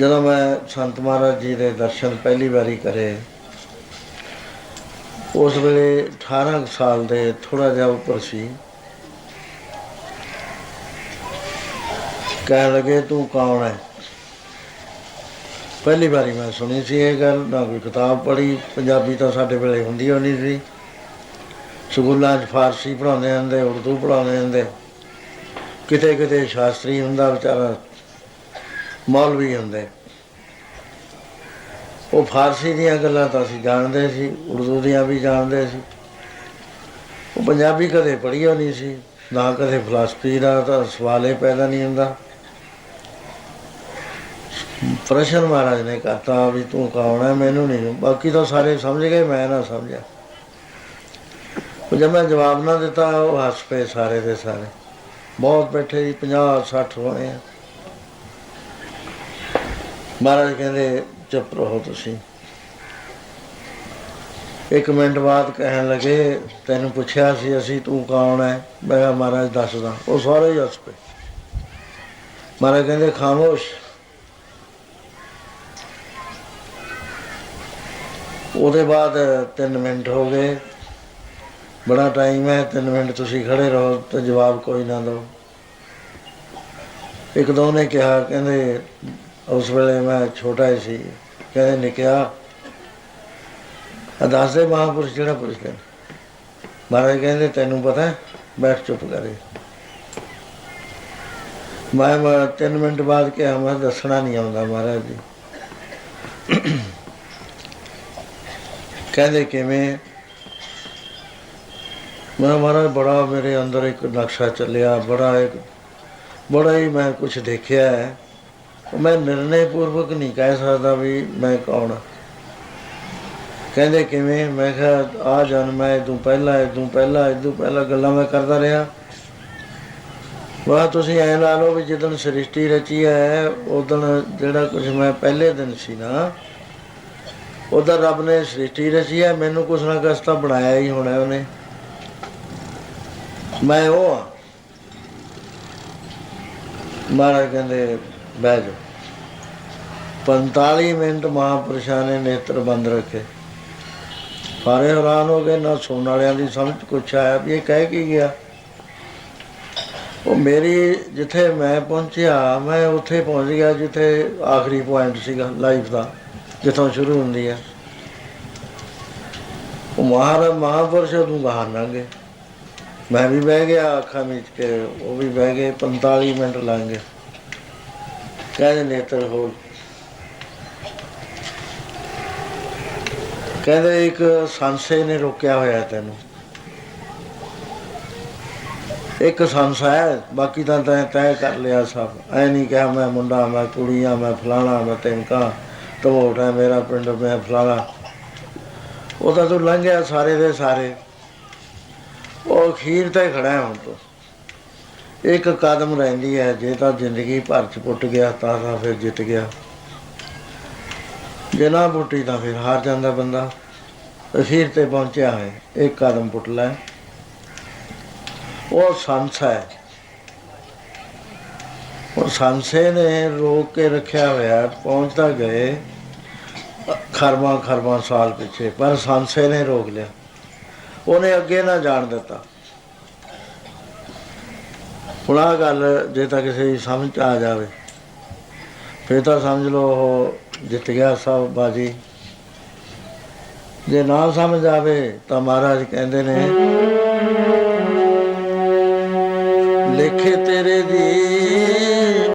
ਜਦੋਂ ਮੈਂ ਸੰਤ ਮਹਾਰਾਜ ਜੀ ਦੇ ਦਰਸ਼ਨ ਪਹਿਲੀ ਵਾਰੀ ਕਰੇ, ਉਸ ਵੇਲੇ 18 ਕੁ ਸਾਲ ਦੇ ਥੋੜਾ ਜਿਹਾ ਉੱਪਰ ਸੀ। ਕਹਿਣ ਲੱਗੇ, ਤੂੰ ਕੌਣ ਹੈ ਪਹਿਲੀ ਵਾਰੀ ਮੈਂ ਸੁਣੀ ਸੀ ਇਹ ਗੱਲ, ਨਾ ਕੋਈ ਕਿਤਾਬ ਪੜ੍ਹੀ, ਪੰਜਾਬੀ ਤਾਂ ਸਾਡੇ ਵੇਲੇ ਹੁੰਦੀ ਹੋ ਨਹੀਂ ਸੀ। ਸਕੂਲਾਂ 'ਚ ਫਾਰਸੀ ਪੜ੍ਹਾਉਂਦੇ ਹੁੰਦੇ, ਉਰਦੂ ਪੜ੍ਹਾਉਂਦੇ ਹੁੰਦੇ। ਕਿਤੇ ਕਿਤੇ ਸ਼ਾਸਤਰੀ ਹੁੰਦਾ ਵਿਚਾਰਾ ਮੌਲਵੀ ਹੁੰਦੇ। ਉਹ ਫਾਰਸੀ ਦੀਆਂ ਗੱਲਾਂ ਤਾਂ ਅਸੀਂ ਜਾਣਦੇ ਸੀ, ਉਰਦੂ ਦੀਆਂ ਵੀ ਜਾਣਦੇ ਸੀ। ਉਹ ਪੰਜਾਬੀ ਕਦੇ ਪੜ੍ਹੀ ਨਹੀਂ ਸੀ, ਨਾ ਕਦੇ ਫਲਸਫੀ ਦਾ ਤਾਂ ਸਵਾਲ ਹੀ ਪੈਦਾ ਨਹੀਂ ਹੁੰਦਾ। ਪ੍ਰਸ਼ਨ ਮਹਾਰਾਜ ਨੇ ਕਹਤਾ ਵੀ ਤੂੰ ਕੌਣ ਹੈ, ਮੈਨੂੰ ਨਹੀਂ। ਬਾਕੀ ਤਾਂ ਸਾਰੇ ਸਮਝ ਗਏ, ਮੈਂ ਨਾ ਸਮਝਿਆ। ਉਹ ਜਦ ਮੈਂ ਜਵਾਬ ਨਾ ਦਿੱਤਾ, ਉਹ ਹੱਸ ਪਏ ਸਾਰੇ ਦੇ ਸਾਰੇ। ਬਹੁਤ ਬੈਠੇ ਸੀ 50 60 ਹੋਣੇ ਆ। ਮਹਾਰਾਜ ਕਹਿੰਦੇ, ਚੁੱਪ ਰਹੋ ਤੁਸੀਂ। ਇੱਕ ਮਿੰਟ ਬਾਅਦ ਕਹਿਣ ਲੱਗੇ, ਤੈਨੂੰ ਪੁੱਛਿਆ ਸੀ ਅਸੀਂ ਤੂੰ ਕੌਣ ਹੈ ਮੈਂ ਕਿਹਾ, ਮਹਾਰਾਜ, ਦੱਸਦਾ। ਉਹ ਸਾਰੇ ਹੀ ਹੱਸ ਪਏ। ਮਹਾਰਾਜ ਕਹਿੰਦੇ, ਖਾਮੋਸ਼। ਉਹਦੇ ਬਾਅਦ 3 ਮਿੰਟ ਹੋ ਗਏ। ਬੜਾ ਟਾਈਮ ਹੈ 3 ਮਿੰਟ ਤੁਸੀਂ ਖੜੇ ਰਹੋ, ਤੇ ਜਵਾਬ ਕੋਈ ਨਾ ਦਿਓ। ਇੱਕ ਦੋ ਨੇ ਕਿਹਾ, ਕਹਿੰਦੇ ਉਸ ਵੇਲੇ ਮੈਂ ਛੋਟਾ ਹੀ ਸੀ। ਕਹਿੰਦੇ ਨਿਕਿਆ ਕਿਹਾ ਅਦਾਸੇ ਮਹਾਂਪੁਰਸ਼ ਜਿਹੜਾ ਪੁੱਛਦੇ ਮਹਾਰਾਜ ਕਹਿੰਦੇ, ਤੈਨੂੰ ਪਤਾ ਬੈਠ ਚੁੱਪ ਕਰੇ। ਮੈਂ ਮੈਂ, ਤਿੰਨ ਮਿੰਟ ਬਾਅਦ ਕਿਹਾ, ਮੈਂ ਦੱਸਣਾ ਨਹੀਂ ਆਉਂਦਾ ਮਹਾਰਾਜ ਜੀ। ਕਹਿੰਦੇ, ਕਿਵੇਂ? ਮੈਂ ਮਹਾਰਾਜ, ਬੜਾ ਮੇਰੇ ਅੰਦਰ ਇੱਕ ਨਕਸ਼ਾ ਚੱਲਿਆ, ਬੜਾ ਇੱਕ, ਬੜਾ ਹੀ ਮੈਂ ਕੁਝ ਦੇਖਿਆ ਹੈ। ਮੈਂ ਨਿਰਣੇ ਪੂਰਵਕ ਨਹੀਂ ਕਹਿ ਸਕਦਾ ਵੀ ਮੈਂ ਕੌਣ ਕਹਿੰਦੇ ਕਿਵੇਂ? ਮੈਂ ਕਿਹਾ, ਆ ਜਨਮ ਹੈ ਤੂੰ ਪਹਿਲਾਂ ਤੂੰ ਪਹਿਲਾਂ ਤੂੰ ਪਹਿਲਾਂ ਗੱਲਾਂ ਮੈਂ ਕਰਦਾ ਰਿਹਾ। ਵਾ ਤੁਸੀਂ ਐ ਲਾ ਲਓ ਵੀ ਜਦੋਂ ਸ੍ਰਿਸ਼ਟੀ ਰਚੀ ਹੈ ਉਦੋਂ ਜਿਹੜਾ ਕੁਝ ਮੈਂ ਪਹਿਲੇ ਦਿਨ ਸੀ ਨਾ ਉਦੋਂ ਰੱਬ ਨੇ ਸ੍ਰਿਸ਼ਟੀ ਰਚੀ ਹੈ, ਮੈਨੂੰ ਕੁਛ ਨਾ ਕੁਛ ਤਾਂ ਬਣਾਇਆ ਹੀ ਹੋਣਾ ਉਹਨੇ। ਮੈਂ ਉਹ ਹਾਂ ਮਹਾਰਾਜ ਕਹਿੰਦੇ ਬਹਿ ਜਾ 45 ਮਿੰਟ ਮਹਾਪੁਰਸ਼ਾਂ ਨੇ ਨੇਤਰ ਬੰਦ ਰੱਖੇ। ਸਾਰੇ ਹੈਰਾਨ ਹੋ ਗਏ, ਨਾ ਸੁਣਨ ਵਾਲਿਆਂ ਦੀ ਸਮਝ ਕੁਛ ਆਇਆ ਵੀ ਇਹ ਕਹਿ ਕੀ ਗਿਆ। ਉਹ ਮੇਰੀ ਜਿੱਥੇ ਮੈਂ ਪਹੁੰਚਿਆ, ਮੈਂ ਉੱਥੇ ਪਹੁੰਚ ਗਿਆ ਜਿੱਥੇ ਆਖਰੀ ਪੁਆਇੰਟ ਸੀਗਾ ਲਾਈਫ ਦਾ, ਜਿੱਥੋਂ ਸ਼ੁਰੂ ਹੁੰਦੀ ਹੈ ਉਹ ਮਹਾਰ, ਮਹਾਂਪੁਰਸ਼ ਨੂੰ ਬਾਹਰ ਲੰਘ ਗਏ। ਮੈਂ ਵੀ ਬਹਿ ਗਿਆ ਅੱਖਾਂ ਮੀਚ ਕੇ, ਉਹ ਵੀ ਬਹਿ ਗਏ 45 ਮਿੰਟ ਲੰਘ ਗਏ। ਕਹਿੰਦੇ ਨੇਤਰ ਹੋ ਕਹਿੰਦੇ ਇੱਕ ਸੰਸੇ ਨੇ ਰੋਕਿਆ ਹੋਇਆ ਤੈਨੂੰ। ਇੱਕ ਸੰਸਾ ਹੈ, ਬਾਕੀ ਤਾਂ ਤੈਂ ਤੈਅ ਕਰ ਲਿਆ ਸਭ। ਐ ਨਹੀਂ ਕਿਹਾ ਮੈਂ ਮੁੰਡਾ, ਮੈਂ ਕੁੜੀਆਂ, ਮੈਂ ਫਲਾਣਾ, ਮੈਂ ਤੈਨਕਾ ਤਮੋਟ ਹੈ ਮੇਰਾ ਪਿੰਡ, ਮੈਂ ਫਲਾਣਾ। ਉਹ ਤਾਂ ਤੂੰ ਲੰਘਿਆ ਸਾਰੇ ਦੇ ਸਾਰੇ। ਉਹ ਅਖੀਰ ਤੇ ਖੜਾ ਹੈ ਹੁਣ ਤੂੰ। ਇੱਕ ਕਦਮ ਰਹਿੰਦੀ ਹੈ, ਜੇ ਤਾਂ ਜ਼ਿੰਦਗੀ ਭਰ ਚ ਪੁੱਟ ਗਿਆ, ਤਾਂ ਤਾਂ ਫਿਰ ਜਿੱਤ ਗਿਆ। ਜੇ ਨਾ ਪੁੱਟੀ ਤਾਂ ਫਿਰ ਹਾਰ ਜਾਂਦਾ ਬੰਦਾ। ਅਖੀਰ ਤੇ ਪਹੁੰਚਿਆ ਹੈ, ਇੱਕ ਕਦਮ ਪੁੱਟ ਲੈ ਉਹ ਸੰਸ ਹੈ। ਉਹ ਸੰਸੇ ਨੇ ਰੋਕ ਕੇ ਰੱਖਿਆ ਹੋਇਆ ਪਹੁੰਚਦਾ ਗਏ ਖਰਮਾ ਖਰਮਾ ਸਾਲ ਪਿੱਛੇ, ਪਰ ਸੰਸੇ ਨੇ ਰੋਕ ਲਿਆ। ਉਹਨੇ ਅੱਗੇ ਨਾ ਜਾਣ ਦਿੱਤਾ। ਹੁਣ ਆਹ ਗੱਲ ਜੇ ਤਾਂ ਕਿਸੇ ਦੀ ਸਮਝ 'ਚ ਆ ਜਾਵੇ, ਫਿਰ ਤਾਂ ਸਮਝ ਲਓ ਉਹ ਜਿੱਤ ਗਿਆ ਸਭ ਬਾਜੀ ਜੇ ਨਾ ਸਮਝ ਆਵੇ ਤਾਂ ਮਹਾਰਾਜ ਕਹਿੰਦੇ ਨੇ, ਲੇਖੇ ਤੇਰੇ ਦੀ